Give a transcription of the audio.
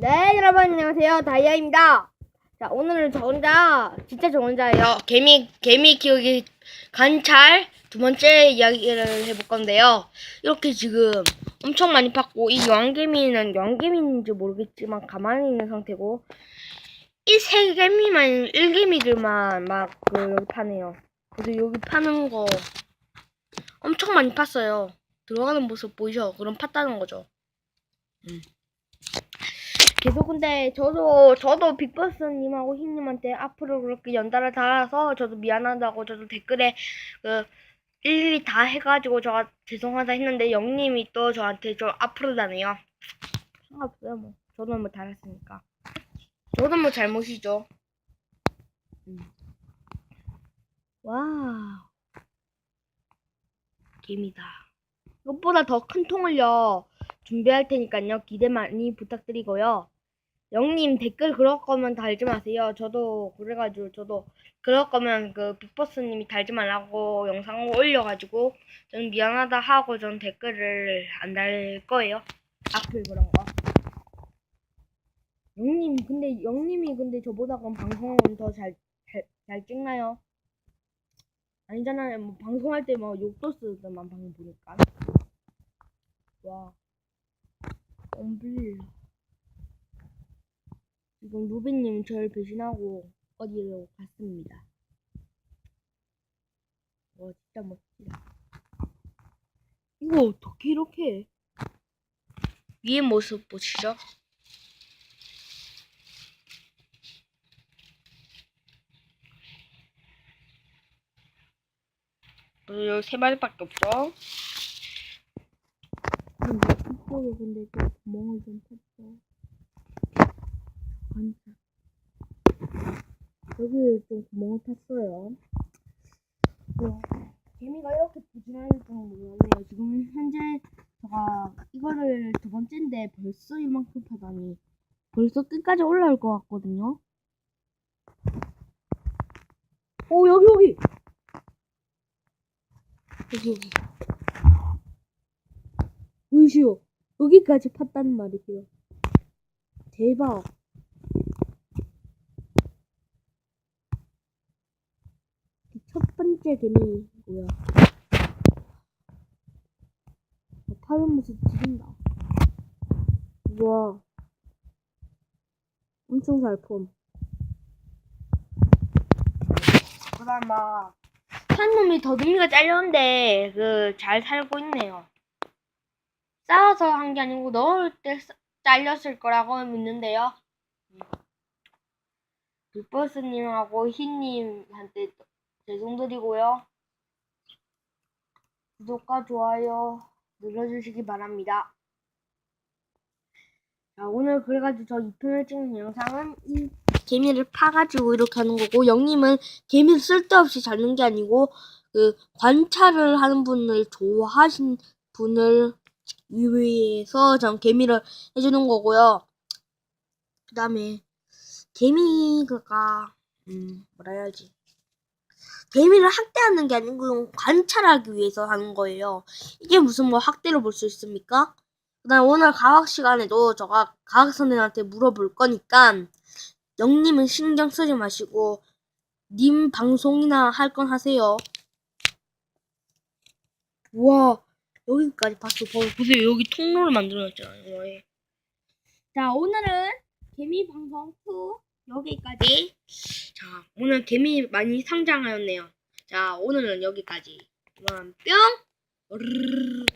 네, 여러분 안녕하세요. 다이아입니다. 자, 오늘은 저 혼자, 진짜 저 혼자예요. 개미, 개미 키우기 관찰 두 번째 이야기를 해볼 건데요. 이렇게 지금 엄청 많이 팠고, 이 왕개미는 왕개미인지 모르겠지만 가만히 있는 상태고, 이 세 개미만, 일개미들만 막, 그, 여기 파네요. 그래서 여기 파는 거 엄청 많이 팠어요. 들어가는 모습 보이죠? 그럼 팠다는 거죠. 음. 계속 근데 저도 저도 빅버스님하고 흰님한테 앞으로 그렇게 연달아 달아서 저도 미안하다고 저도 댓글에 그 일일이 다 해가지고 제가 죄송하다 했는데 영님이 또 저한테 좀 앞으로 다네요. 상관없어요 뭐 저는 뭐 달았으니까 저도 뭐 잘못이죠. 음. 와 개미다. 이것보다 더 큰 통을요 준비할 테니까요 기대 많이 부탁드리고요. 영님 댓글 그럴 거면 달지 마세요. 저도 그래가지고 저도 그럴 거면 그 빅버스님이 달지 말라고 영상을 올려가지고 전 미안하다 하고 전 댓글을 안 달 거예요. 악플 그런 거. 영님 근데 영님이 근데 저보다 그럼 방송은 더잘잘잘 찍나요? 아니잖아요. 뭐 방송할 때 뭐 욕도 쓰더만 방송 보니까. 와. 엄블. 지금 루비님 저를 배신하고 어디로 갔습니다. 와 진짜 멋지다. 이거 어떻게 이렇게 해? 위의 모습 보시죠. 어, 여기 세 마리밖에 없죠? 근데 이쪽에 근데 또 구멍을 좀 탔어. 관찰. 여기 좀 구멍을 탔어요. 와, 개미가 이렇게 부진할 줄은 몰랐네요. 지금 현재 제가 이거를 두 번째인데 벌써 이만큼 파다니. 벌써 끝까지 올라올 것 같거든요. 오, 여기, 여기! 여기, 여기. 보이시오? 여기까지 팠단 말이에요. 대박. 번째 개미고요. 파는 모습 지린다. 우와. 엄청 잘 폼. 그다음 막, 한 놈이 더듬이가 잘렸는데, 그, 잘 살고 있네요. 싸워서 한 게 아니고, 넣을 때 싸- 잘렸을 거라고 믿는데요. 빅버스님하고 흰님한테 죄송드리고요. 구독과 좋아요 눌러주시기 바랍니다. 자, 오늘 그래가지고 저 2편을 찍는 영상은 이 개미를 파가지고 이렇게 하는 거고, 영님은 개미를 쓸데없이 잡는 게 아니고, 그, 관찰을 하는 분을 좋아하신 분을 위해서 전 개미를 해주는 거고요. 그 다음에, 개미가, 음, 뭐라 해야지. 개미를 학대하는 게 아니고 관찰하기 위해서 하는 거예요. 이게 무슨 뭐 학대로 볼 수 있습니까? 그다음 오늘 과학 시간에도 제가 과학 선생님한테 물어볼 거니까 영님은 신경 쓰지 마시고 님 방송이나 할 건 하세요. 우와 여기까지 봤어. 봐- 보세요 여기 통로를 만들어놨잖아요. 와, 자 오늘은 개미 방송 2 여기까지. 자, 오늘 개미 많이 성장하였네요. 자, 오늘은 여기까지. 그만 뿅!